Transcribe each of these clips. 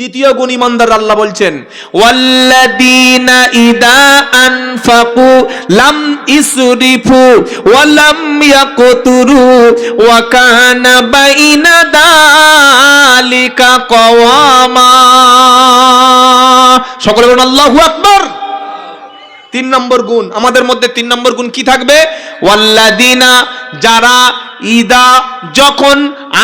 তৃতীয় গুণ ইমানদার আল্লাহ বলছেন ওয়াল্লাদিনা ইদা আনফাকু লাম ইসরিফু ওয়া লাম ইয়াকতুরু ওয়া কানা বাইনা দালিকা কওয়ামা। সকলে বলুন, আল্লাহু আকবার। তিন নম্বর গুণ, আমাদের মধ্যে তিন নম্বর গুণ কি থাকবে? ওয়াল্লাদিনা যারা ইদা যখন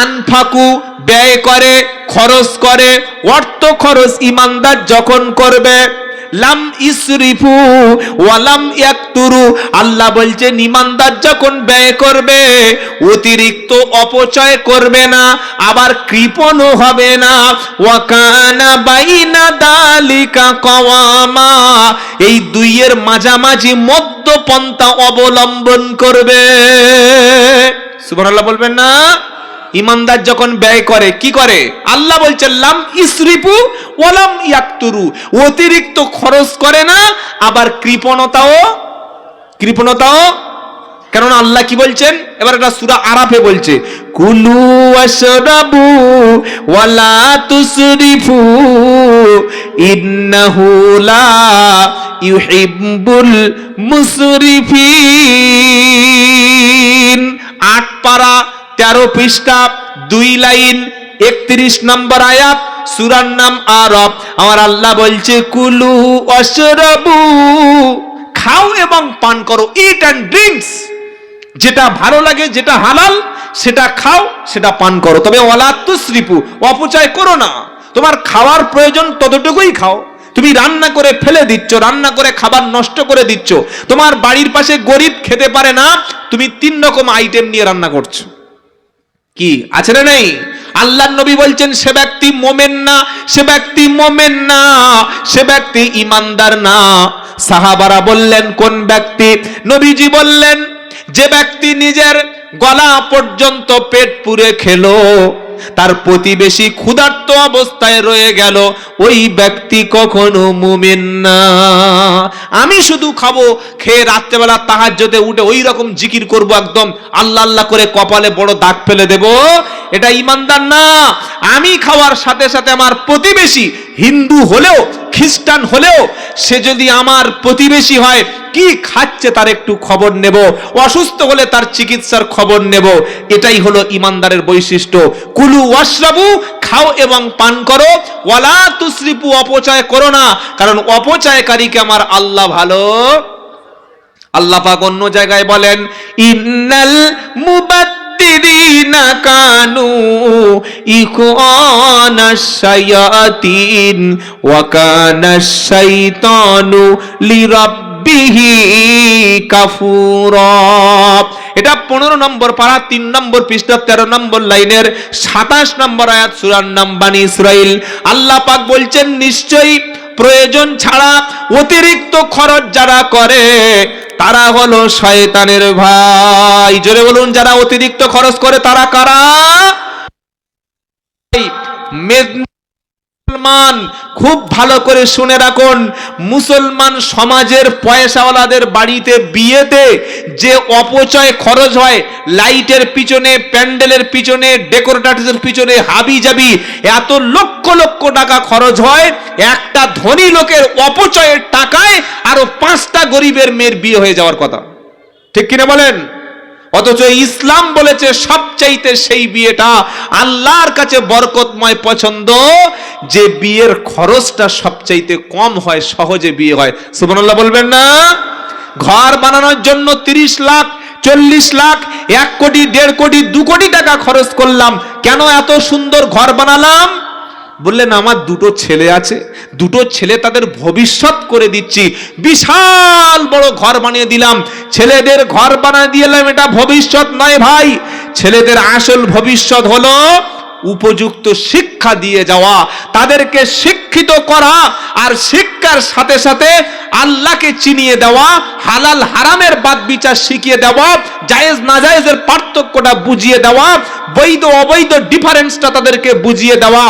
আনফাকু ব্যয় করে, খরচ করে, অর্থ খরচ ইমানদার যখন করবে, লাম ইসরিফু ওয়ালাম ইয়াকতুরু, আল্লাহ বলছেন, ইমানদার যখন ব্যয় করবে, অতিরিক্ত অপচয় করবে না, আবার কৃপণও হবে না। ওয়াকানা বাইনা দালিকা কওয়ামা, এই দুইয়ের মাঝামাঝি মধ্যপন্থা অবলম্বন করবে। সুবহানাল্লাহ বলবেন না? ইমানদার যখন ব্যয় করে, কি করে? আল্লাহ বলছেন লাম ইসরিফু ওয়ালাম ইয়াকতুরু। অতিরিক্ত খরচ করে না, আবার কৃপণতাও কৃপণতাও। কেননা আল্লাহ কি বলছেন? এবার এটা সূরা আরাফে বলছে, কুলু ওয়াশরাবু ওয়ালা তুসরিফু ইন্নাহু লা ইউহিব্বুল মুসরিফিন। আট পারা তেরো পৃষ্ঠা, দুই লাইন, একত্রিশ নম্বর আয়াত, সুরার নাম আরব। আমার আল্লাহ বলছে, কুলু অশরবু, খাও এবং পান করো ইট অ্যান্ড ড্রিঙ্কস যেটা ভালো লাগে, যেটা হালাল, সেটা খাও, সেটা পান করো। তবে অলাত্মশ্রীপু অপচয় করো না। তোমার খাওয়ার প্রয়োজন ততটুকুই খাও। তুমি রান্না করে ফেলে দিচ্ছ, রান্না করে খাবার নষ্ট করে দিচ্ছ। তোমার বাড়ির পাশে গরিব খেতে পারে না, তুমি তিন রকম আইটেম নিয়ে রান্না করছ। কি? আছে না নাই? আল্লাহ নবী বলছেন, সে ব্যক্তি মোমেন না, সে ব্যক্তি মোমেন না, সে ব্যক্তি ইমানদার না। সাহাবারা বললেন, কোন ব্যক্তি? নবীজি বললেন, যে ব্যক্তি নিজের গলা পর্যন্ত পেট পুরে খেলো তার প্রতিবেশী ক্ষুধার্ত অবস্থায় রয়ে গেল। ওই ব্যক্তি কখনো মুমিন না। আমি শুধু খাব, খেয়ে রাত্রেবেলা তাহাজ্জুদে উঠে ওই রকম জিকির করব একদম। আল্লাহ আল্লাহ করে কপালে বড় দাগ ফেলে দেব। এটা ইমানদার না। আমি খাওয়ার সাথে সাথে আমার প্রতিবেশী হিন্দু হলেও, খ্রিস্টান হলেও, সে যদি আমার প্রতিবেশী হয়, কি খাচ্ছে তার একটু খবর নেব। অসুস্থ হলে তার চিকিৎসার খবর নেব। এটাই হলো ইমানদারের বৈশিষ্ট্য। কুলু ওয়াশরাবু, খাও এবং পান করো। ওয়ালা তুসরিপু, অপচয় করো না, কারণ অপচয়কারীকে আমার আল্লাহ ভালো। আল্লাহ পাক অন্য জায়গায় বলেন, ইন্নাল মুবাত্তিরিনা কানু ইখওয়ানাশ শায়াতিন, ওয়া কানাশ শাইতানু লিরাব্বিহি কাফুরা। এটা পনেরো নম্বর পারা, তিন নম্বর পৃষ্ঠা, তেরো নম্বর লাইনের সাতাশ নম্বর আয়াত, সুরার নাম বানি ইসরাইল। আল্লাহ পাক বলছেন, নিশ্চয়ই প্রয়োজন ছাড়া অতিরিক্ত খরচ যারা করে, তারা হলো শয়তানের ভাই। জোরে বলুন, যারা অতিরিক্ত খরচ করে, তারা কারা? মেদ- মুসলমান খুব ভালো করে শুনে রাখুন, মুসলমান সমাজের পয়সাওয়ালাদের বাড়িতে বিয়েতে যে অপচয় খরচ হয়, লাইটের পিছনে, প্যান্ডেলের পিছনে ডেকোরেটার্সের পিছনে হাবি জাবি এত লক্ষ লক্ষ টাকা খরচ হয়, একটা ধনী লোকের অপচয়ের টাকায় আরও পাঁচটা গরিবের মেয়ের বিয়ে হয়ে যাওয়ার কথা। ঠিক কিনা বলেন? অথচ ইসলাম বলেছে, সবচাইতে সেই বিয়েটা আল্লাহর কাছে বরকতময় পছন্দ, যে বিয়ের খরচটা সবচাইতে কম হয়, সহজে বিয়ে হয়। সুবহানাল্লাহ বলবেন না? ঘর বানানোর জন্য তিরিশ লাখ, চল্লিশ লাখ, এক কোটি, দেড় কোটি, দু কোটি টাকা খরচ করলাম। কেন এত সুন্দর ঘর বানালাম? বললেন, আমার দুটো ছেলে আছে, দুটো ছেলে তাদের ভবিষ্যৎ করে দিচ্ছি। বিশাল বড় ঘর বানিয়ে দিলাম। ছেলেদের ঘর বানিয়ে দিলাম এটা ভবিষ্যৎ নয় ভাই। ছেলেদের আসল ভবিষ্যৎ হলো উপযুক্ত শিক্ষা দিয়ে যাওয়া, তাদেরকে শিক্ষিত করা আর শিক্ষার সাথে সাথে আল্লাহকে চিনিয়ে দেওয়া, হালাল হারামের বাদ বিচার শিখিয়ে দেওয়া, জায়েজ নাজায়েজের পার্থক্যটা বুঝিয়ে দেওয়া, বৈধ অবৈধ ডিফারেন্সটা তাদেরকে বুঝিয়ে দেওয়া।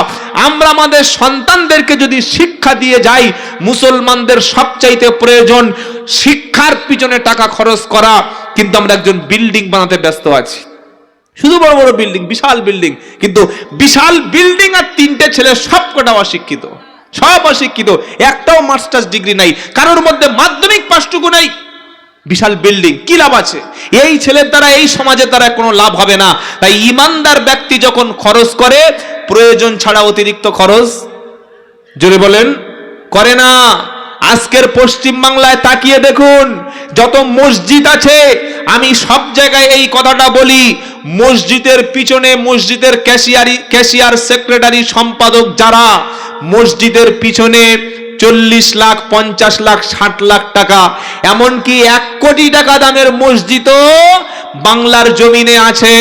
আমরা আমাদের সন্তানদেরকে যদি শিক্ষা দিয়ে যাই, মুসলমানদের সবচাইতে প্রয়োজন শিক্ষার পিছনে টাকা খরচ করা। কিন্তু আমরা একজন বিল্ডিং বানাতে ব্যস্ত আছি। শুধু বড় বড় বিল্ডিং বিশাল বিল্ডিং কিন্তু বিশাল বিল্ডিং আর তিনটে ছেলে সব কটা অশিক্ষিত, সব অশিক্ষিত, একটাও মাস্টার্স ডিগ্রি নাই, কারোর মধ্যে মাধ্যমিক পাসটুকু নাই। বিশাল বিল্ডিং কি লাভ আছে? এই ছেলের দ্বারা, এই সমাজের দ্বারা কোনো লাভ হবে না। তাই ইমানদার ব্যক্তি যখন খরচ করে, প্রয়োজন ছাড়া অতিরিক্ত খরচ, জোরে বলেন, করে না। আজকের পশ্চিম বাংলায় তাকিয়ে দেখুন, যত মসজিদ আছে, আমি সব জায়গায় এই কথাটা বলি মসজিদের পিছনে মসজিদের ক্যাশিয়ারি, ক্যাশিয়ার সেক্রেটারি সম্পাদক যারা, মসজিদের পিছনে চল্লিশ লাখ, পঞ্চাশ লাখ, ষাট লাখ টাকা। এমনকি এক কোটি টাকা দামের মসজিদও বাংলার জমিনে আছে।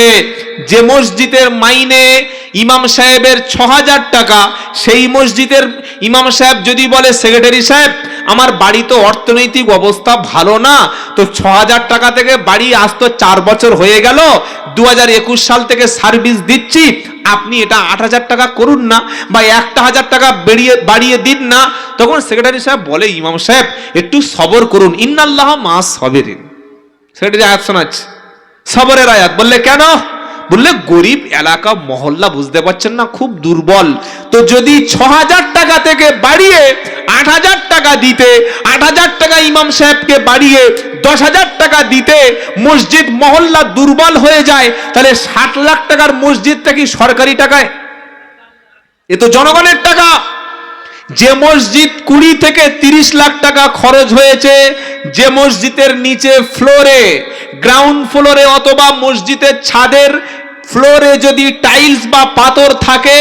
যে মসজিদের মাইনে ইমাম সাহেবের ছ টাকা, সেই মসজিদের ইমাম সাহেব যদি বলে, সেক্রেটারি সাহেব আমার বাড়ি তো অর্থনৈতিক অবস্থা ভালো না, তো ছ হাজার টাকা থেকে বাড়ি আসতো চার বছর হয়ে গেল দু হাজার একুশ সাল থেকে সার্ভিস দিচ্ছি, আপনি এটা আট হাজার টাকা করুন না বা একটা হাজার টাকা বেরিয়ে বাড়িয়ে দিন না। তখন সেক্রেটারি সাহেব বলে, ইমাম সাহেব, একটু সবর করুন, ইন্নাল্লাহ মাস সবেরিন সেক্রেটারি আয়াত শোনাচ্ছে, সবরের আয়াত। বললে, কেন? বললে গরিব এলাকা মহল্লা বুঝতে পারছেন না, খুব দুর্বল। তো যদি ছ হাজার টাকা থেকে বাড়িয়ে আট হাজার টাকা দিতে আট হাজার টাকা ইমাম সাহেবকে বাড়িয়ে দশ হাজার টাকা দিতে মসজিদ মহল্লা দুর্বল হয়ে যায়, তাহলে ষাট লাখ টাকার মসজিদটা কি সরকারি টাকায়? এ তো জনগণের টাকা। যে মসজিদ কুড়ি থেকে তিরিশ লাখ টাকা খরচ হয়েছে, যে মসজিদের নিচে ফ্লোরে, গ্রাউন্ড ফ্লোরে অথবা মসজিদের ছাদের ফ্লোরে যদি টাইলস বা পাথর থাকে,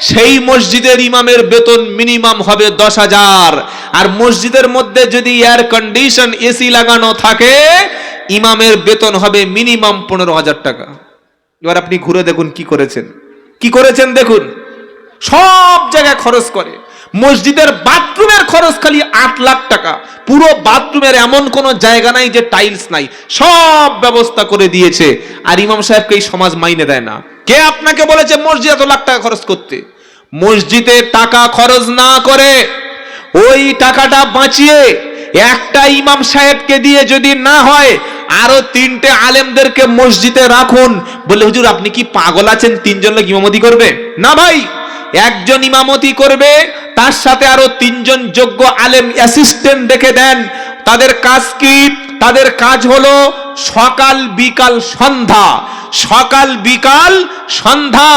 সেই মসজিদের ইমামের বেতন মিনিমাম হবে দশ হাজার। আর মসজিদের মধ্যে যদি এয়ার কন্ডিশন এসি লাগানো থাকে, ইমামের বেতন হবে মিনিমাম পনেরো হাজার টাকা। এবার আপনি ঘুরে দেখুন কি করেছেন। কি করেছেন দেখুন? সব জায়গায় খরচ করে। মসজিদের বাথরুমের খরচ খালি আট লাখ টাকা। পুরো বাথরুমের এমন কোনো জায়গা নাই যে টাইলস নাই। সব ব্যবস্থা করে দিয়েছে। আর ইমাম সাহেবকে এই সমাজ মাইনে দেয় না। কে আপনাকে বলেছে মসজিদ এত লাখ টাকা খরচ করতে? মসজিদে টাকা খরচ না করে ওই টাকাটা বাঁচিয়ে একটা ইমাম সাহেবকে দিয়ে যদি না হয়, আরও তিনটে আলেমদেরকে মসজিদে রাখুন। বলে, হুজুর, আপনি কি পাগল আছেন? তিনজন লোক ইমামতি করবে? না ভাই, একজন ইমামতি করবে তার সাথে আরও তিনজন যোগ্য আলেম অ্যাসিস্ট্যান্ট দেখে দেন। তাদের কাজ কি? তাদের কাজ হলো সকাল, বিকাল, সন্ধ্যা। সকাল, বিকাল, সন্ধ্যা।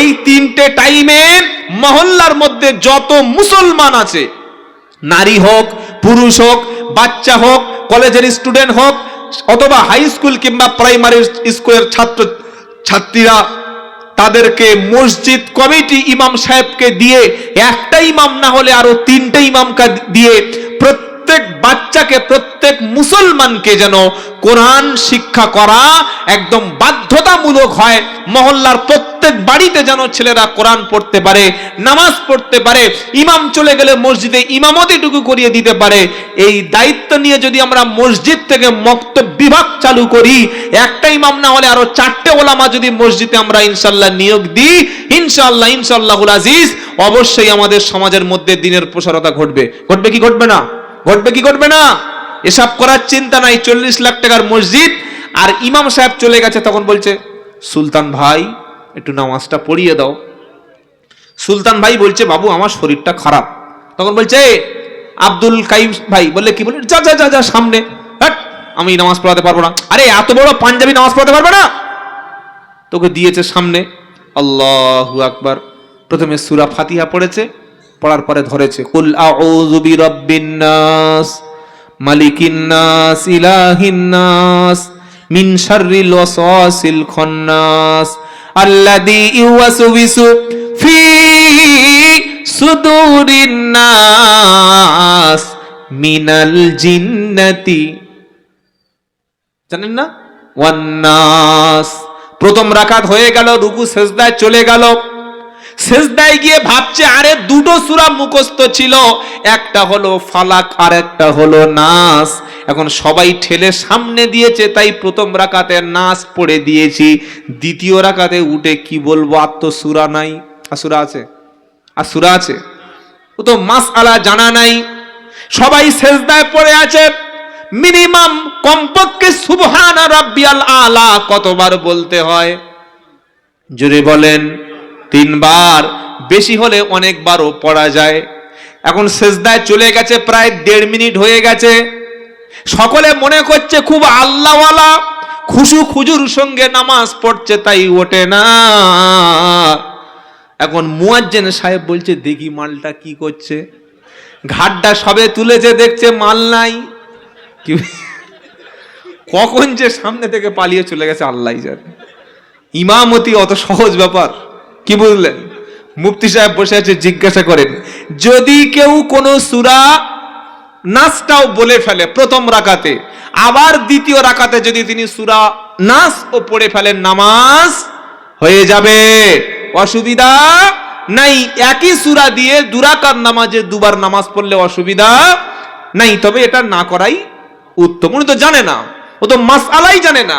এই তিনটে টাইমে মহল্লার মধ্যে যত মুসলমান আছে, নারী হোক, পুরুষ হোক, বাচ্চা হোক, কলেজের স্টুডেন্ট হোক, অথবা হাই স্কুল কিংবা প্রাইমারি স্কুলের ছাত্র ছাত্রীরা তাদেরকে মসজিদ কমিটি ইমাম সাহেবকে দিয়ে একটা ইমাম না হলে আরও তিনটে ইমামকে দিয়ে প্রত্যেক বাচ্চাকে, প্রত্যেক মুসলমানকে যেন কোরআন শিক্ষা করা একদম বাধ্যতামূলক হয়। মহল্লার প্রত্যেক বাড়িতে যেন ছেলেরা কোরআন পড়তে পারে, নামাজ পড়তে পারে, ইমাম চলে গেলে মসজিদে ইমামতিটুকু করিয়ে দিতে পারে। এই দায়িত্ব নিয়ে যদি আমরা মসজিদ থেকে মক্ত বিভাগ চালু করি, একটা ইমাম না হলে আরও চারটে ওলামা যদি মসজিদে আমরা ইনশাল্লাহ নিয়োগ দিই, ইনশাল্লাহ, ইনশাল্লাহুল আজিজ, অবশ্যই আমাদের সমাজের মধ্যে দিনের প্রসারতা ঘটবে। ঘটবে কি ঘটবে না? ঘটবে কি ঘটবে না? এসব করার চিন্তা নাই, চল্লিশ লাখ টাকার মসজিদ, আর ইমাম সাহেব চলে গেছে, তখন বলছে, সুলতান ভাই, একটু নামাজটা পড়িয়ে দাও। সুলতান ভাই বলছে, বাবু, আমার শরীরটা খারাপ। তখন বলছে আব্দুল কাইম ভাই। বললে, কি বলে যা যা যা যা, সামনে। আমি নামাজ পড়াতে পারব না। আরে, এত বড় পাঞ্জাবি নামাজ পড়াতে পারবে না? তোকে দিয়েছে সামনে। আল্লাহু আকবার। প্রথমে সুরা ফাতিহা পড়েছে পড়ার পরে ধরেছে, কুল নাস, মালিকিন নাস, ইলাহিন নাস, মিন শাররিল ওয়াসওয়াসিল খান্নাস, আল্লাযী ইউওয়াসউসু ফি সুদুরিন নাস, মিনাল জিন্নাতি। জানেন না? ওয়ান্নাস প্রথম রাকাত হয়ে গেল, রুকু, সেজদায় চলে গেল। সেজদায় গিয়ে ভাবছে, আরে দুটো সূরা মুখস্থ ছিল, একটা হলো ফালাক আর একটা হলো নাস। এখন সবাই ঠেলে সামনে দিয়েছে, তাই প্রথম রাকাতে নাস পড়ে দিয়েছি। দ্বিতীয় রাকাতে উঠে কি বলব, আর তো সূরা নাই। আর সূরা আছে? আর সূরা আছে? ও তো মাস আলা জানা নাই। সবাই সেজদায় পড়ে আছে। মিনিমাম কমপক্ষে সুবহান রাব্বিয়াল আলা কতবার বলতে হয়? জোরে বলেন। তিনবার, বেশি হলে অনেকবারও পড়া যায়। এখন সেজদায় চলে গেছে, প্রায় দেড় মিনিট হয়ে গেছে। সকলে মনে করছে খুব আল্লাহওয়ালা, খুশু খুজুর সঙ্গে নামাজ পড়ছে, তাই ওঠে না। এখন মুয়াজ্জেন সাহেব বলছে, দেখি মালটা কি করছে? ঘাটটা সবে তুলেছে, দেখছে মাল নাই। কি কখন যে সামনে থেকে পালিয়ে চলে গেছে আল্লাহ জানে। ইমামতি অত সহজ ব্যাপার। কি বুঝলেন মুফতি সাহেব বসে আছে, জিজ্ঞাসা করেন, যদি কেউ কোনো সুরা নাচটাও বলে ফেলে প্রথম রাকাতে, আবার দ্বিতীয় রাকাতে যদি তিনি সুরা নাচ ও পড়ে ফেলেন, নামাজ হয়ে যাবে। অসুবিধা নাই, একই সুরা দিয়ে দুরাকার নামাজে দুবার নামাজ পড়লে অসুবিধা নাই, তবে এটা না করাই উত্তম। উনি তো জানে না, ও তো মাস আলাই জানে না।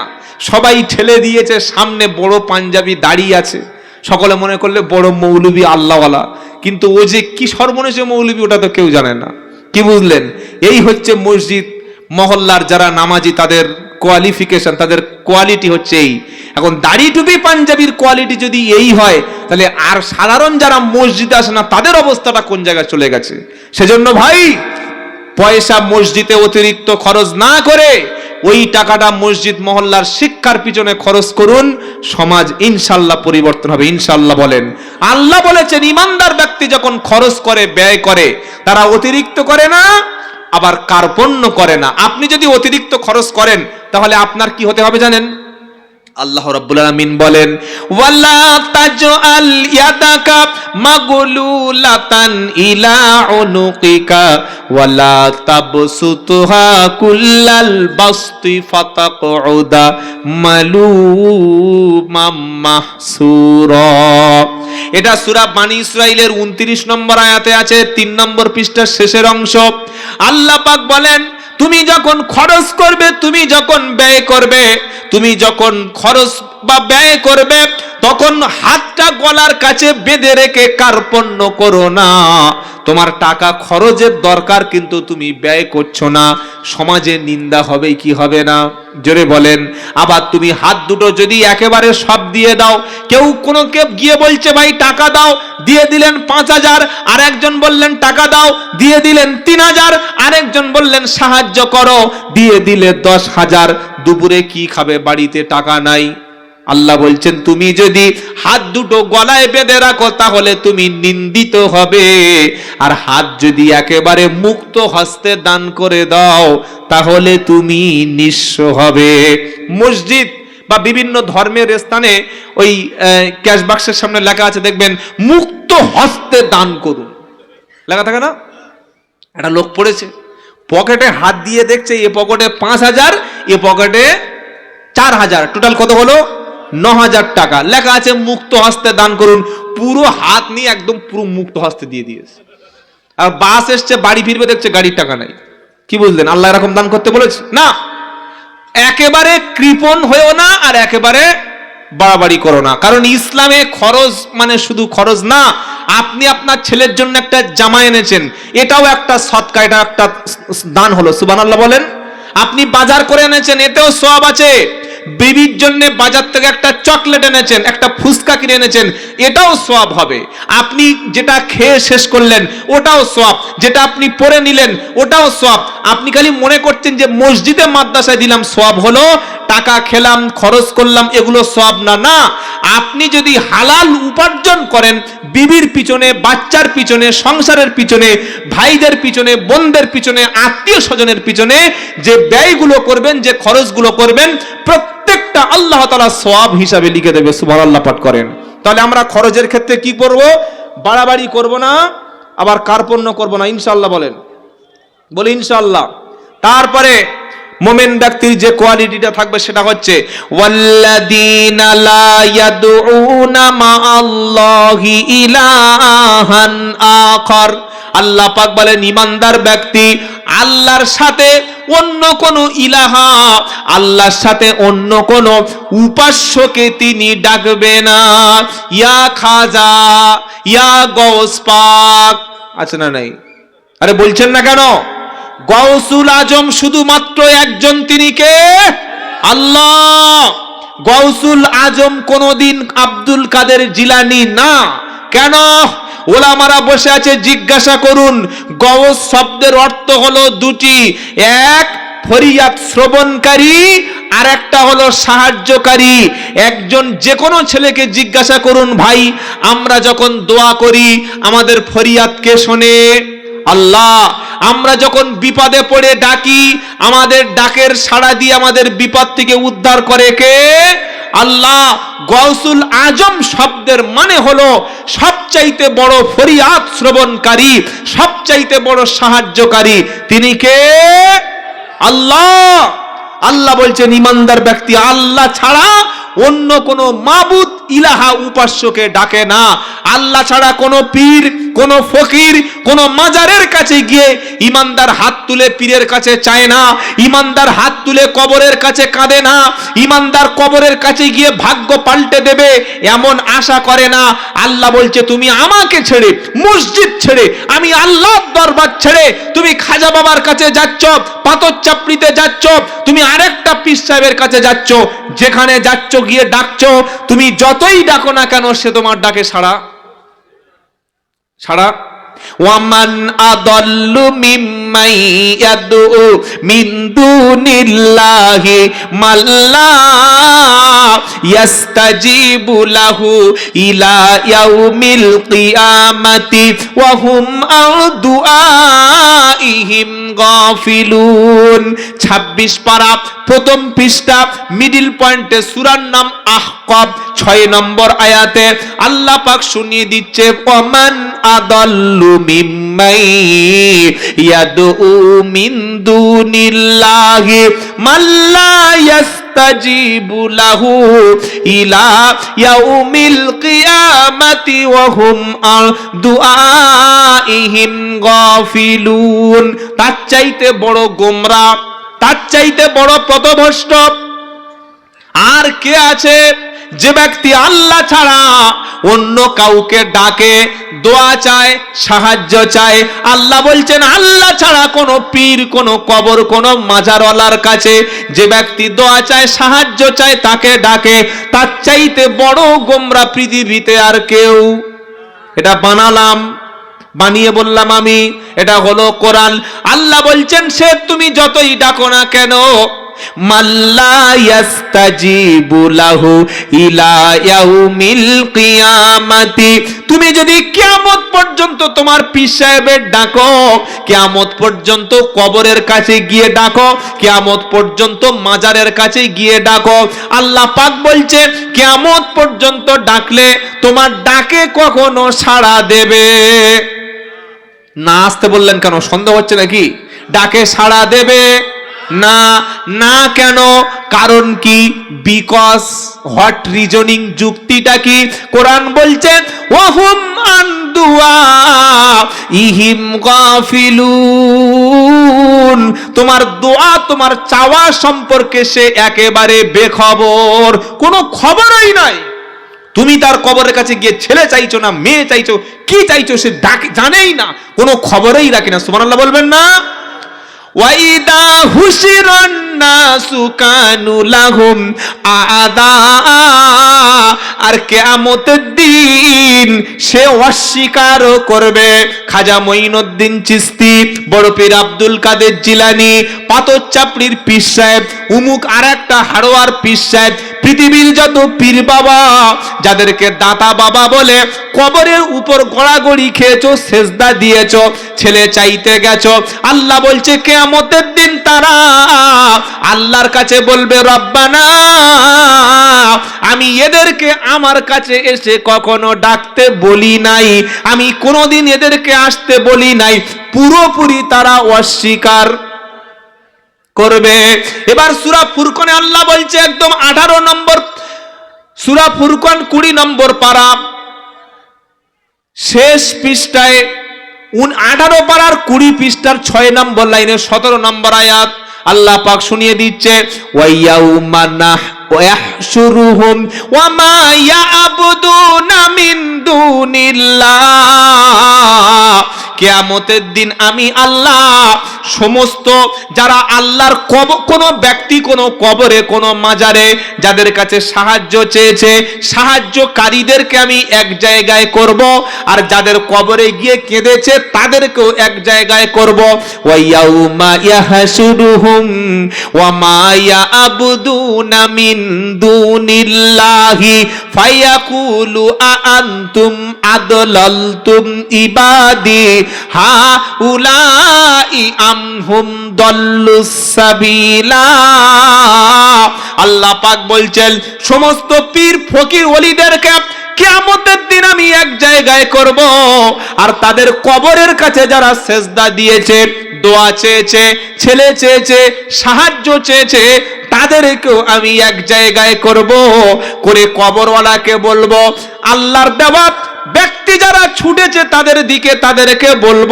সবাই ঠেলে দিয়েছে, সামনে বড় পাঞ্জাবি দাঁড়িয়ে আছে। সকলে মনে করলে বড় মৌলবী আল্লাহওয়ালা। কিন্তু ও যে কি সর্বনেশ মৌলবী ওটা তো কেউ জানে না। কি বুঝলেন? এই হচ্ছে মসজিদ, মহল্লার যারা নামাজি, তাদের কোয়ালিফিকেশন তাদের কোয়ালিটি হচ্ছে এই। এখন দাড়ি টুপি পাঞ্জাবির কোয়ালিটি যদি এই হয়, তাহলে আর সাধারণ যারা মসজিদে আসে না, তাদের অবস্থাটা কোন জায়গায় চলে গেছে? সেজন্য ভাই, পয়সা মসজিদে অতিরিক্ত খরচ না করে ওই টাকাটা মসজিদ মহল্লার শিক্ষার পিছনে খরচ করুন, সমাজ ইনশাল্লাহ পরিবর্তন হবে, ইনশাল্লাহ বলেন। আল্লাহ বলেছেন, ইমানদার ব্যক্তি যখন খরচ করে, ব্যয় করে, তারা অতিরিক্ত করে না, আবার কার্পণ্য করে না। আপনি যদি অতিরিক্ত খরচ করেন, তাহলে আপনার কি হতে হবে জানেন? আল্লাহ রাব্বুল আলামিন বলেন, ওয়ালা তাজআল ইয়াদাকা মাগলুলাতান ইলা উনুকিকা, ওয়ালা তাবসুতহা কুল্লাল বাসতি ফাতাকউদা মালুমাম মাহসুরা। এটা সূরা বানি ইসরাইলের 29 নম্বর আয়াতে আছে 3 নম্বর পৃষ্ঠার শেষের অংশ। আল্লাহ পাক বলেন তুমি যখন খরচ করবে, তুমি যখন ব্যয় করবে, তুমি যখন খরচ বা ব্যয় করবে, তখন হাতটা গলার কাছে বেঁধে রেখে কার্পণ্য করো না। তোমার টাকা খরচের দরকার, কিন্তু তুমি ব্যয় করছ না। সমাজে নিন্দা হবে কি হবে না? জোরে বলেন। আবার তুমি হাত দুটো যদি একেবারে সব দিয়ে দাও, কেউ কোনো কে গিয়ে বলছে, ভাই, টাকা দাও। দিয়ে দিলেন পাঁচ হাজার আর একজন বললেন, টাকা দাও। দিয়ে দিলেন তিন হাজার, আরেকজন বললেন সাহায্য করো। দিয়ে দিলে দশ হাজার। দুপুরে কি খাবে? বাড়িতে টাকা নাই। আল্লাহ বলছেন, তুমি যদি হাত দুটো গলায় বেঁধে রাখো, তাহলে তুমি নিন্দিত হবে। আর হাত যদি একেবারে মুক্ত হস্তে দান করে দাও, তাহলে তুমি নিঃস্ব হবে। মসজিদ বা বিভিন্ন ধর্মের স্থানে ওই ক্যাশ বাক্সের সামনে লেখা আছে, দেখবেন, মুক্ত হস্তে দান করুন। লেখা থাকে না? একটা লোক পড়েছে। পকেটে হাত দিয়ে দেখছে, এ পকেটে পাঁচ হাজার, এ পকেটে চার হাজার। টোটাল কত হলো? ন হাজার টাকা। লেখা আছে, মুক্ত হস্তে দান করুন। পুরো হাত নিয়ে একদম পুরো মুক্ত হস্তে দিয়ে দিয়েছে। আর বাস এসছে, বাড়ি ফিরবে, দেখছে গাড়ির টাকা নাই। কি বুঝলেন আল্লাহ এরকম দান করতে বলেছে? না। একেবারে কৃপণ হয়েও না, আর একেবারে বাড়াবাড়ি করো না। কারণ ইসলামে খরচ মানে শুধু খরচ না, আপনি আপনার ছেলের জন্য একটা জামা এনেছেন, এটাও একটা সৎকা এটা একটা দান হলো। সুবান আল্লাহ বলেন, আপনি বাজার করে এনেছেন, এতেও সব আছে। বেবির জন্য বাজার থেকে একটা চকলেট এনেছেন, একটা ফুচকা কিনে এনেছেন, এটাও সোয়াব হবে। আপনি যেটা খেয়ে শেষ করলেন, ওটাও সোয়াব যেটা আপনি পরে নিলেন, ওটাও সোয়াব আপনি খালি মনে করছেন যে মসজিদে মাদ্রাসায় দিলাম সোয়াব হলো টাকা খেলাম, খরচ করলাম, এগুলো সব না না। আপনি যদি হালাল উপার্জন করেন, বিবির পিছনে, বাচ্চার পিছনে, সংসারের পিছনে, ভাইদের পিছনে, বোনদের পিছনে আত্মীয় স্বজনের পিছনে যে ব্যয়গুলো করবেন, যে খরচগুলো করবেন, প্রত্যেকটা আল্লাহ তালা সব হিসাবে লিখে দেবে সুভার আল্লাহ পাঠ করেন। তাহলে আমরা খরচের ক্ষেত্রে কি করব? বাড়াবাড়ি করব না, আবার কার্পণ্য করব না? ইনশাল্লাহ বলেন। বলি ইনশাল্লাহ তারপরে মোমেন ব্যক্তির যে কোয়ালিটিটা থাকবে সেটা হচ্ছে ইয়াদউনা মাআল্লাহি ইলাহান আল্লাহ পাক বলেন, ইমানদার ব্যক্তি আল্লাহর সাথে অন্য কোন ইলাহা, আল্লাহর সাথে অন্য কোন উপাস্যকে তিনি ডাকবে না। ইয়া খাজা, ইয়া গৌস পাক। আছে না নাই? আরে বলছেন না কেন? গৌসুল আজম শুধুমাত্র একজন, তিনি কে? আল্লাহ। গৌসুল আজম কোনদিন আব্দুল কাদের জিলানি না। কেন? ওলামারা বসে আছে, জিজ্ঞাসা করুন। গৌস শব্দের অর্থ হলো দুটি। এক, ফরিয়াদ শ্রবণকারী, আর একটা হলো সাহায্যকারী। একজন যে কোনো ছেলেকে জিজ্ঞাসা করুন, ভাই, আমরা যখন দোয়া করি, আমাদের ফরিয়াদ কে শোনে? আল্লাহ, আমরা যখন বিপদে পড়ে ডাকি, আমাদের ডাকের সাড়া দিয়ে আমাদের বিপদ থেকে উদ্ধার করে কে? আল্লাহ গৌসুল আজম শব্দের মানে হলো সবচাইতে বড় ফরিয়াদ শ্রবণকারী, সবচাইতে বড় সাহায্যকারী। তিনি কে? আল্লাহ। আল্লাহ বলছেন, ইমানদার ব্যক্তি, আল্লাহ ছাড়া অন্য কোনো মাবুদ ইলাহা উপাস্যকে ডাকে না। আল্লাহ ছাড়া কোনো পীর কোনো ফকির, কোন মাজারের কাছে গিয়ে ইমানদার হাত তুলে পীরের কাছে চায় না, ইমানদার হাত তুলে কবরের কাছে কাঁদে না, ইমানদার কবরের কাছে গিয়ে ভাগ্য পাল্টে দেবে, এমন আশা করে না। আল্লাহ বলছে, তুমি আমাকে ছেড়ে, মসজিদ ছেড়ে, আমি আল্লাহর দরবার ছেড়ে, তুমি খাজা বাবার কাছে যাচ্ছ, পাথর চাপড়িতে যাচ্ছ, তুমি আরেকটা পীর সাহেবের কাছে যাচ্ছ, যেখানে যাচ্ছ, গিয়ে ডাকছ, তুমি যতই ডাকো না কেন, সে তোমার ডাকে সাড়া। সাড়া ওয়ামান আদল্লু মিম্মাই ইয়াদু মিন দুনিল্লাহি মাল্লা ইয়াস্তাজিবু লাহু ইলা ইয়াউমিল কিয়ামাতি ওয়া হুম আন গাফিলুন। 26 পারা, প্রথম পৃষ্ঠা, মিডিল পয়েন্টে সূরার নাম আহকাব 6 নম্বর আয়াতে আল্লাহ পাক শুনিয়ে দিচ্ছে ওমান আদাল্লু মিম্মাই ইয়াদউ মিন দুনিল্লাহি মাল্লা ইয়াস্তাজিবু লাহু ইলা ইয়াউমিল কিয়ামাতি ওয়া হুম আন তার চাইতে বড় গোমরা তার চাইতে বড় আর কে আছে যে ব্যক্তি আল্লাহ ছাড়া অন্য কাউকে ডাকে, দোয়া চায়, সাহায্য চায়, আল্লাহ বলছেন, আল্লাহ ছাড়া কোনো পীর, কোনো কবর, কোনো মাজারওয়ালার কাছে যে ব্যক্তি দোয়া চায়, সাহায্য চায়, তাকে ডাকে, তার চাইতে বড় গোমরা পৃথিবীতে আর কেউ। এটা বানালাম, বানিয়ে বললাম আমি, এটা হলো কোরআন। আল্লাহ বলছেন, সে তুমি যতই ডাকো না কেন মাল্লা ইয়াস্তাজিবু ইলা ইয়াউমিল কিয়ামাতি। তুমি যদি কিয়ামত পর্যন্ত তোমার পীর সাহেবের ডাকো, কিয়ামত পর্যন্ত কবরের কাছে গিয়ে ডাকো, কিয়ামত পর্যন্ত মাজারের কাছে গিয়ে ডাকো। আল্লাহ পাক বলছে, কিয়ামত পর্যন্ত ডাকলে তোমার ডাকে কখনো সাড়া দেবে। না আসতে বললেন কেন? সন্দেহ হচ্ছে নাকি? ডাকে সাড়া দেবে। না না কেন? কারণ কি? বিকজ হোয়াট রিজনিং যুক্তিটা কি? কোরআন বলছে, ওহুম আন্দুয়া, ইহিম গাফিলুন। তোমার দোয়া, তোমার চাওয়া সম্পর্কে সে একেবারে বেখবর। কোনো খবরই নাই। তুমি তার কবরের কাছে গিয়ে ছেলে চাইছো না, মেয়ে চাইছো, কি চাইছো সে ডাকে, জানেই না। কোনো খবরেই রাখে না। সুবহানাল্লাহ বলবেন না? ওয়াইদা হুশিরন নাসু কানু লাহুম আদা। আর কেয়ামতের দিন সে অস্বীকার করবে। খাজা মঈনুদ্দিন চিস্তি, বড় পীর আব্দুল কাদের জিলানি পাথর চাপড়ির পীর সাহেব, উমুক আর একটা হাড়োয়ার পীর সাহেব পৃথিবীর যত পীর বাবা, যাদেরকে দাতা বাবা বলে কবরের উপর গড়াগড়ি খেয়েছো, সেজদা দিয়েছ, ছেলে চাইতে গেছো, আল্লাহ বলছে, কেয়ামতের দিন তারা আল্লাহর কাছে বলবে, রব্বানা, আমি এদেরকে আমার কাছে এসে কখনো ডাকতে বলি নাই, আমি কোনোদিন এদেরকে আসতে বলি নাই। পুরোপুরি তারা অস্বীকার। করবে। এবার সুরা ফুরকনে আল্লাহ বলছে একদম আঠারো নম্বর, সুরা ফুরকন কুড়ি নম্বর পারা। শেষ পৃষ্ঠায় উন আঠারো পাড়ার কুড়ি পৃষ্ঠার ছয় নম্বর লাইনে সতেরো নম্বর আয়াত আল্লাহ পাক শুনিয়ে দিচ্ছে, ওয়াইয়াউমা নাহ ওয়াহশুরুহুম ওয়ামা ইয়াবুদুনা মিন দুনিল্লাহ কিয়ামতের দিন আমি আল্লাহ সমস্ত যারা আল্লাহর কব, কোনো ব্যক্তি কোনো কবরে কোনো মাজারে যাদের কাছে সাহায্য চেয়েছে, সাহায্যকারীদেরকে আমি এক জায়গায় করব আর যাদের কবরে গিয়ে কেঁদেছে তাদেরকেও এক জায়গায় করব। ওয়াইয়াউমা ইয়াহশুরুহুম ওয়া মা ইয়াবুদুনা মিন দুনিল্লাহি ফায়াকুলু আ আনতুম আদলালতুম ইবাদি হা উলাই আমহুম দল্লুস সাবিলা। আল্লাহ পাক বলছেন, সমস্ত পীর ফকির ওলিদেরকে কিয়ামতের দিন আমি এক জায়গায় করব। আর তাদের কবরের কাছে যারা সেজদা দিয়েছে, দোয়া চেয়েছে, ছেলে চেয়েছে, সাহায্য চেয়েছে তাদেরকেও আমি এক জায়গায় করব, করে কবরওয়ালাকে বলব, আল্লাহর দেওয়া ব্যক্তি যারা ছুটেছে তাদের দিকে তাদেরকে বলব,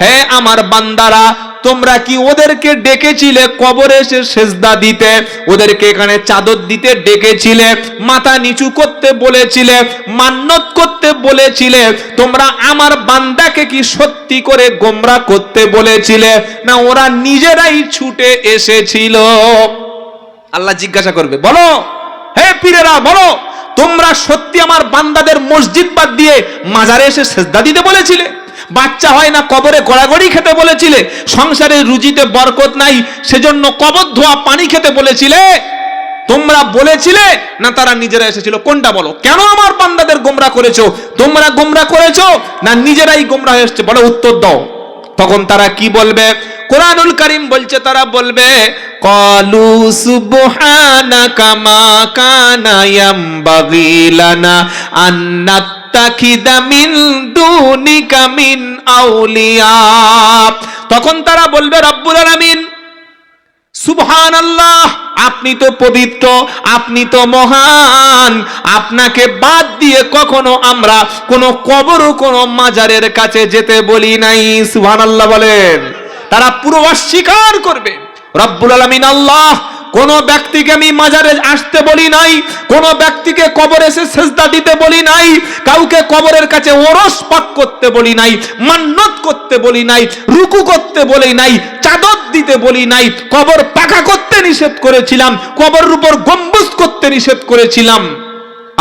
হে আমার বান্দারা, তোমরা কি ওদেরকে ডেকেছিলে কবরে এসে সেজদা দিতে? ওদেরকে এখানে চাদর দিতে ডেকেছিলে, মাথা নিচু করতে বলেছিলে মান্যত করতে বলেছিলে, তোমরা আমার বান্দাকে কি সত্যি করে গোমরা করতে বলেছিলে? না, ওরা নিজেরাই ছুটে এসেছিল। আল্লাহ জিজ্ঞাসা করবে, বলো, হে পীরেরা, বলো, তোমরা সত্যি আমার বান্দাদের মসজিদ বাদ দিয়ে মাজারে এসে সেজদা দিতে বলেছিলে? বাচ্চা হয় না, কবরে গড়াগড়ি খেতে বলেছিলে? সংসারে রুজিতে বরকত নাই, সেজন্য কবর ধোয়া পানি খেতে বলেছিলে? তোমরা বলেছিলে না তারা নিজেরা এসেছিল? কোনটা বলো? কেন আমার বান্দাদের গোমরা করেছ? তোমরা গোমরা করেছ না নিজেরাই গোমরা হয়ে এসছে? বলো উত্তর দাও। তখন তারা কি বলবে? কোরআনুল করিম বলছে, তারা বলবে, কলু সুবহানা কামা কানায়াম বাগিলানা লানা আন নাত্তাখিদা মিন দুনিকা মিন তখন তারা বলবে, রব্বুল আলামিন সুবহান আল্লাহ আপনি তো পবিত্র, আপনি তো মহান। আপনাকে বাদ দিয়ে কখনো আমরা কোনো কবর কোনো মাজারের কাছে যেতে বলি নাই আল্লাহ বলেন। তারা পুরো অস্বীকার করবে। রব্বুল আলামিন আল্লাহ, কোন ব্যক্তিকে আমি মাজারে আসতে বলি নাই, কোন ব্যক্তিকে কবর এসে দিতে বলি নাই, কাউকে কবরের কাছে ওরস পাক করতে বলি নাই, মান্নত করতে বলি নাই, রুকু করতে বলি নাই, চাদর দিতে বলি নাই, কবর পাকা করতে নিষেধ করেছিলাম, কবরের উপর গম্বুজ করতে নিষেধ করেছিলাম।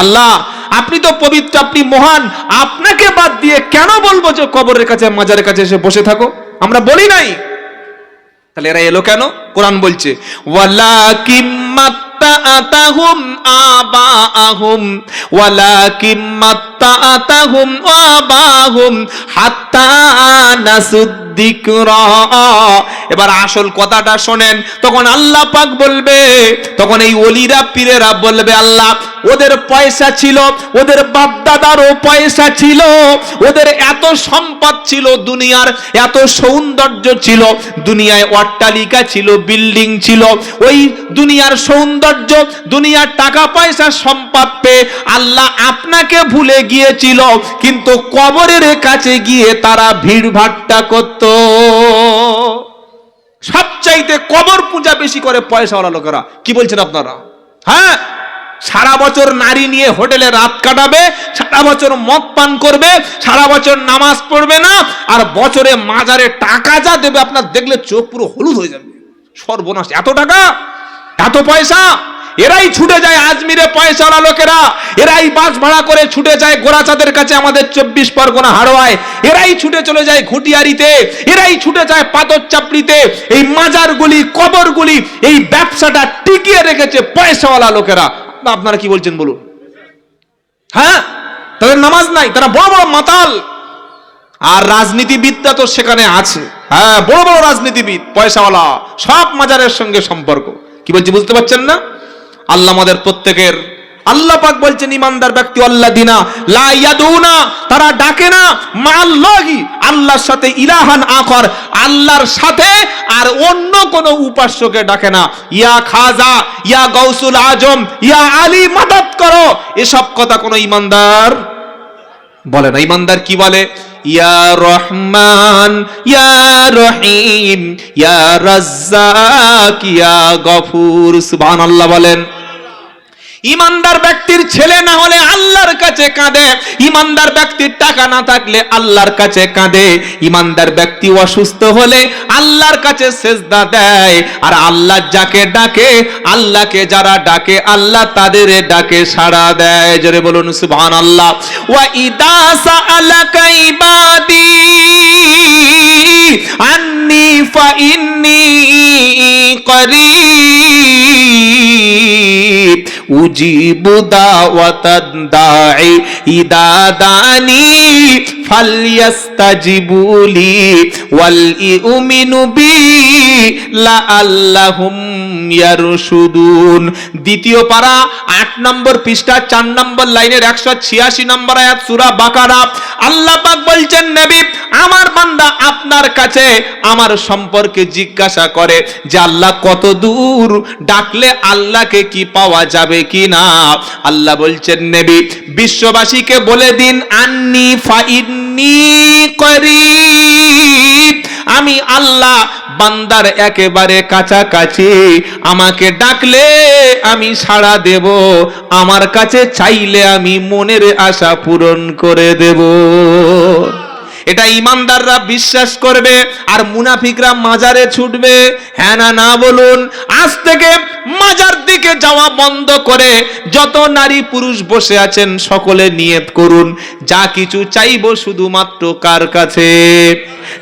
আল্লাহ, আপনি তো পবিত্র, আপনি মহান, আপনাকে বাদ দিয়ে কেন বলব যে কবরের কাছে, মাজারের কাছে এসে বসে থাকো? আমরা বলি নাই। তাহলে এরা এলো কেন? কোরআন বলছে, ওয়ালাকিম মাত্তাআতাহুম আবাআহুম, ওয়ালাকিম মাত্তাআতাহুম আবাহুম হাত্তা নাসুদ্দিকরা এবার আসল কথাটা শোনেন, তখন আল্লাহ পাক বলবে, তখন এই ওলিরা, পীরেরা বলবে, আল্লাহ, ওদের পয়সা ছিল, ওদের বাপদাদারও পয়সা ছিল, ওদের এত সম্পদ ছিল দুনিয়ার, এত সৌন্দর্য ছিল, দুনিয়ায় অট্টালিকা ছিল, বিল্ডিং ছিল, ওই দুনিয়ার সৌন্দর্য, দুনিয়ার টাকা পয়সা সম্পদ পেয়ে আল্লাহ আপনাকে ভুলে গিয়েছিল, কিন্তু কবরের কাছে গিয়ে তারা ভিড় ভাট্টা করত। সবচাইতে কবর পূজা বেশি করে পয়সাওয়ালা লোকেরা। কি বলছেন আপনারা? হ্যাঁ? সারা বছর নারী নিয়ে হোটেলে রাত কাটাবে, সারা বছর মদ পান করবে, সারা বছর নামাজ পড়বে না, আর বছরে মাজারে টাকা যা দেবে, আপনার দেখলে চোখ পুরো হলুদ হয়ে যাবে। সর্বনাশ। এত টাকা? এত পয়সা? এরাই ছুটে যায় আজমিরে পয়সাওয়ালা লোকেরা। এরাই বাস ভাড়া করে ছুটে যায় গোরাচাঁদের কাছে আমাদের চব্বিশ পরগনা হারোয়ায় এরাই ছুটে চলে যায় ঘুটিয়ারিতে। এরাই ছুটে যায় পাথর চাপড়িতে এই মাজারগুলি কবরগুলি এই ব্যবসাটা টিকিয়ে রেখেছে পয়সাওয়ালা লোকেরা। আপনারা কি বলছেন বলুন? হ্যাঁ? তাদের নামাজ নাই, তারা বড় বড় মাতাল। আর রাজনীতিবিদটা তো সেখানে আছে। হ্যাঁ বড় বড় রাজনীতিবিদ, পয়সাওয়ালা, সব মাজারের সঙ্গে সম্পর্ক। কি বলছি, বুঝতে পারছেন না? আল্লাহ আমাদের প্রত্যেকের। আল্লাহ পাক বলছেন, ইমানদার ব্যক্তি আল্লাহ দিনা লা ইয়াদুনা, তারা ডাকে না মা আল্লাহি আল্লাহর সাথে ইলাহান আখর, আল্লাহর সাথে আর অন্য কোন উপাস্যকে ডাকে না। ইয়া খাজা, ইয়া গৌসুল আজম, ইয়া আলী, মাদত করো। এসব কথা কোন ইমানদার বলে না। ইমানদার কি বলে? ইয়া রহমান ইয়া রহিম ইয়া রাজ্জাক ইয়া গফুর সুবহানাল্লাহ বলেন। ইমানদার ব্যক্তির ছেলে না হলে আল্লাহর কাছে কাঁদে। ইমানদার ব্যক্তির টাকা না থাকলে আল্লাহর কাছে কাঁদে। ইমানদার ব্যক্তি অসুস্থ হলে আল্লাহর কাছে সেজদা দেয়। আর আল্লাহ যাকে ডাকে, আল্লাহকে যারা ডাকে, আল্লাহ তাদের ডাকে সাড়া দেয়। জোরে বলুন, সুবহানাল্লাহ। ওয়া ইদা সাআলাকা ইবাদি আন্নি ফা ইন্নি করিব। উজিবু দাওয়াতাদ দাঈ ইদা দানি ফালইস্তাজিবুলি ওয়াল ইউমিনু বি লাআল্লাহুম ইয়ারশুদুন। দ্বিতীয় পারা, আট নম্বর পৃষ্ঠা, চার নম্বর লাইনের একশো ছিয়াশি নম্বর আয়াত, সূরা বাকারা। আল্লাহ পাক বলছেন, নবী, আমার বান্দা আপনার কাছে আমার সম্পর্কে জিজ্ঞাসা করে যে আল্লাহ কত দূর? ডাকলে আল্লাহকে কি পাওয়া যাবে কি না? আল্লাহ বলছেন, নেবি, বিশ্ববাসীকে বলে দিন, আন্নি ফাইন্নি করিব আমি আল্লাহ বান্দার একেবারে কাছাকাছি। আমাকে ডাকলে আমি সাড়া দেব, আমার কাছে চাইলে আমি মনের আশা পূরণ করে দেব। এটা ইমানদাররা বিশ্বাস করবে আর মুনাফিকরা মাজারে ছুটবে। হ্যাঁ না না বলুন। আজ থেকে মাজার দিকে যাওয়া বন্ধ করে যত নারী পুরুষ বসে আছেন সকলে নিয়ত করুন। যা কিছু চাইব শুধুমাত্র কার কাছে?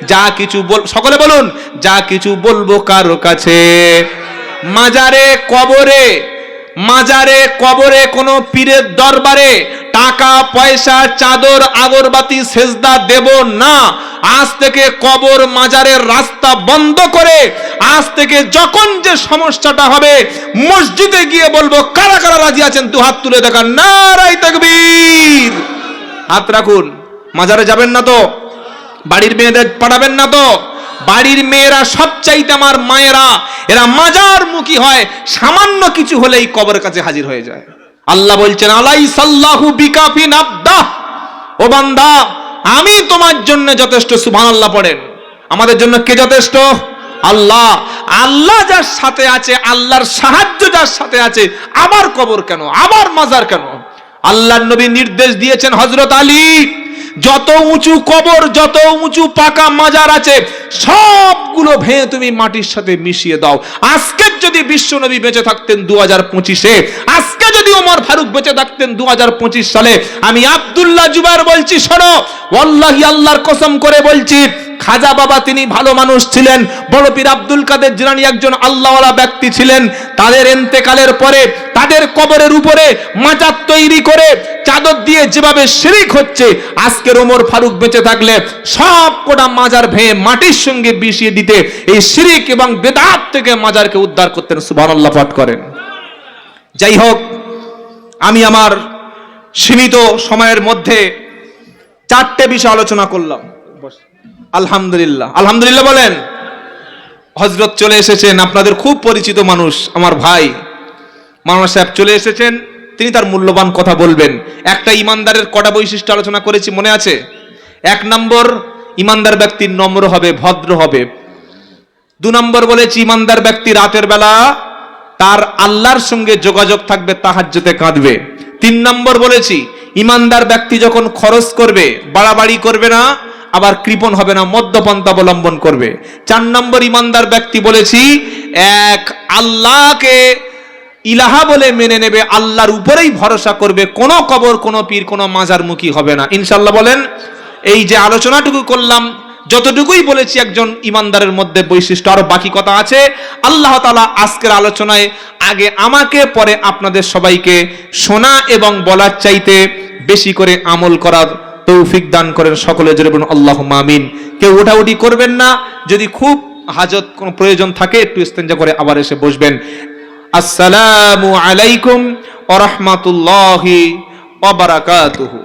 যা কিছু বল সকলে বলুন, যা কিছু বলব কার কাছে? মাজারে, কবরে মাজারে, কবরে, কোনো পীরের দরবারে টাকা, পয়সা, চাদর, আগরবাতি, সেজদা দেব না। আজ থেকে কবর, মাজারের রাস্তা বন্ধ করে আজ থেকে যখন যে সমস্যাটা হবে, মসজিদে গিয়ে বলব, কারা কারা রাজি আছেন, দু হাত তুলে দেখান। নারাই তাকবীর। হাত রাখুন। মাজারে যাবেন না তো? বাড়ির মেয়েদের পাঠাবেন না তো? বাড়ির মেয়েরা সবচাইতে আমার মায়েরা, এরা মাজার মুখী হয়, সামান্য কিছু হলেই কবর কাছে হাজির হয়ে যায়। আল্লাহ বলছেন আলাই সাল্লাহু বিকাফি নাবদা ও বান্দা, আমি তোমার জন্য যথেষ্ট, সুবহানাল্লাহ পড়েন। আমাদের জন্য কে যথেষ্ট? আল্লাহ। আল্লাহ যার সাথে আছে, আল্লাহর সাহায্য যার সাথে আছে, আবার কবর কেন? আবার মাজার কেন? আল্লাহর নবী নির্দেশ দিয়েছেন হজরত আলী। যত উঁচু কবর, যত উঁচু পাকা মাজার আছে, সবগুলো ভেঙে তুমি মাটির সাথে মিশিয়ে দাও। আজকে যদি বিশ্ব নবী বেঁচে থাকতেন দু হাজার পঁচিশে, আজকে যদি ওমর ফারুক বেঁচে থাকতেন দু হাজার পঁচিশ সালে, আমি আবদুল্লাহ জুবার বলছি, শোনো অল্লাহি আল্লাহর কসম করে বলছি খাজা বাবা তিনি ভালো মানুষ ছিলেন, বড় পীর আব্দুল কাদের জিলানী একজন আল্লাহওয়ালা ব্যক্তি ছিলেন। তাদের এন্তেকালের পরে, তাদের কবরের উপরে মাজার তৈরি করে চাদর দিয়ে যেভাবে শিরিক হচ্ছে, আজকের ওমর ফারুক বেঁচে থাকলে সব কোটা মাজার ভেঙে মাটির সঙ্গে মিশিয়ে দিতে এই শিরিক এবং বেদাত থেকে মাজারকে উদ্ধার করতেন, সুবহানাল্লাহ পাঠ করেন। যাই হোক, আমি আমার সীমিত সময়ের মধ্যে চারটে বিষয় আলোচনা করলাম। আলহামদুলিল্লাহ। আলহামদুলিল্লাহ বলেন। হজরত চলে এসেছেন আপনাদের খুব পরিচিত মানুষ, আমার ভাই। মাওলানা সাহেব চলে এসেছেন, তিনি তার মূল্যবান কথা বলবেন। একটা ইমানদারের কটা বৈশিষ্ট্য আলোচনা করেছি, মনে আছে? এক নম্বর, ইমানদার ব্যক্তি নম্র হবে, ভদ্র হবে। দু নম্বর বলেছি, ইমানদার ব্যক্তি রাতের বেলা তার আল্লাহর সঙ্গে যোগাযোগ থাকবে তাহাজ্জতে কাঁদবে। তিন নম্বর বলেছি, ইমানদার ব্যক্তি যখন খরচ করবে, বাড়াবাড়ি করবে না আবার কৃপণ হবে না মদ্যপন্থা অবলম্বন করবে। চার নম্বর ইমানদার ব্যক্তি বলেছি, এক আল্লাহকে ইলাহা বলে মেনে নেবে, আল্লাহর উপরেই ভরসা করবে, কোনো কবর, কোনো পীর, কোনো মাজারমুখী হবে না। ইনশাল্লাহ বলেন, এই যে আলোচনাটুকু করলাম, যতটুকুই বলেছি একজন ইমানদারের মধ্যে বৈশিষ্ট্য, আরও বাকি কথা আছে। আল্লাহ তালা আজকের আলোচনায় আগে আমাকে, পরে আপনাদের সবাইকে শোনা এবং বলার চাইতে বেশি করে আমল করার তৌফিক দান করেন সকলে, জোরে বলুন আল্লাহ মামিন কেউ ওঠাউটি করবেন না, যদি খুব হাজত কোনো প্রয়োজন থাকে, একটু ইস্তেঞ্জা করে আবার এসে বসবেন। আসসালামু আলাইকুম ওরহমাতুল্লাহি ওবারাকাতুহু